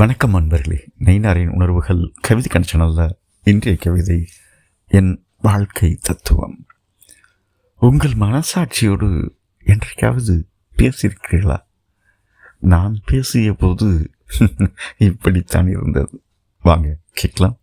வணக்கம் அன்பர்களே நெய்னாரின் உணர்வுகள் கவிதை கணிச்சனல்ல இன்றைய கவிதை என் வாழ்க்கை தத்துவம். உங்கள் மனசாட்சியோடு என்றைக்காவது பேசியிருக்கிறீர்களா? நான் பேசிய போது இப்படித்தான் இருந்தது. வாங்க கேட்கலாம்.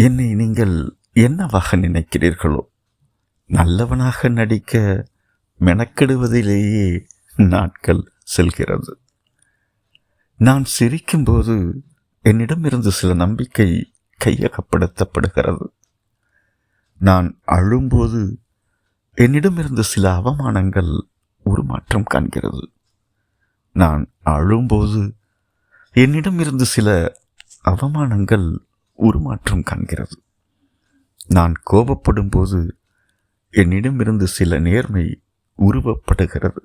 என்னை நீங்கள் என்னவாக நினைக்கிறீர்களோ நல்லவனாக நடிக்க மெனக்கெடுவதிலேயே நாட்கள் செல்கிறது. நான் சிரிக்கும்போது என்னிடமிருந்து சில நம்பிக்கை கையகப்படுத்தப்படுகிறது. நான் அழும்போது என்னிடமிருந்து சில அவமானங்கள் உருமாற்றம் காண்கிறது. நான் அழும்போது என்னிடமிருந்து சில அவமானங்கள் உருமாற்றம் காண்கிறது. நான் கோபப்படும் போது என்னிடமிருந்து சில நேர்மை உருவப்படுகிறது.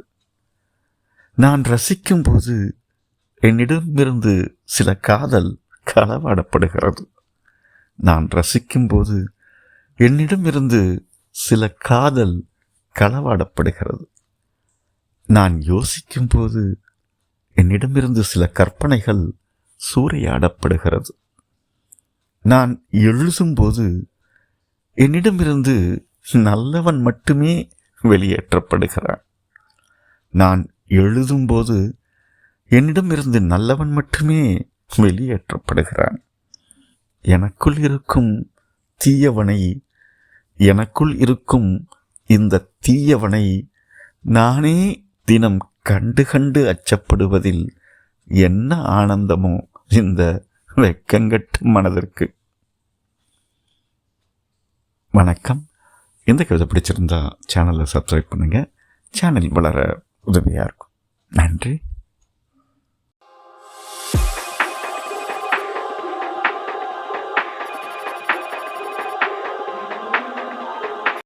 நான் ரசிக்கும் போது என்னிடமிருந்து சில காதல் களவாடப்படுகிறது. நான் ரசிக்கும் போது என்னிடமிருந்து சில காதல் களவாடப்படுகிறது. நான் யோசிக்கும் போது என்னிடமிருந்து சில கற்பனைகள் சூறையாடப்படுகிறது. நான் எழுதும்போது என்னிடமிருந்து நல்லவன் மட்டுமே வெளியேற்றப்படுகிறான். நான் எழுதும்போது என்னிடமிருந்து நல்லவன் மட்டுமே வெளியேற்றப்படுகிறான். எனக்குள் இருக்கும் தீயவனை எனக்குள் இருக்கும் இந்த தீயவனை நானே தினம் கண்டு கண்டு அச்சப்படுவதில் என்ன ஆனந்தமோ இந்த வெக்கங்கட்டு மனதிற்கு. வணக்கம். இந்த கவிதை பிடிச்சிருந்தா சேனலை சப்ஸ்கிரைப் பண்ணுங்கள் சேனல் வளர உதவியாக இருக்கும். நன்றி.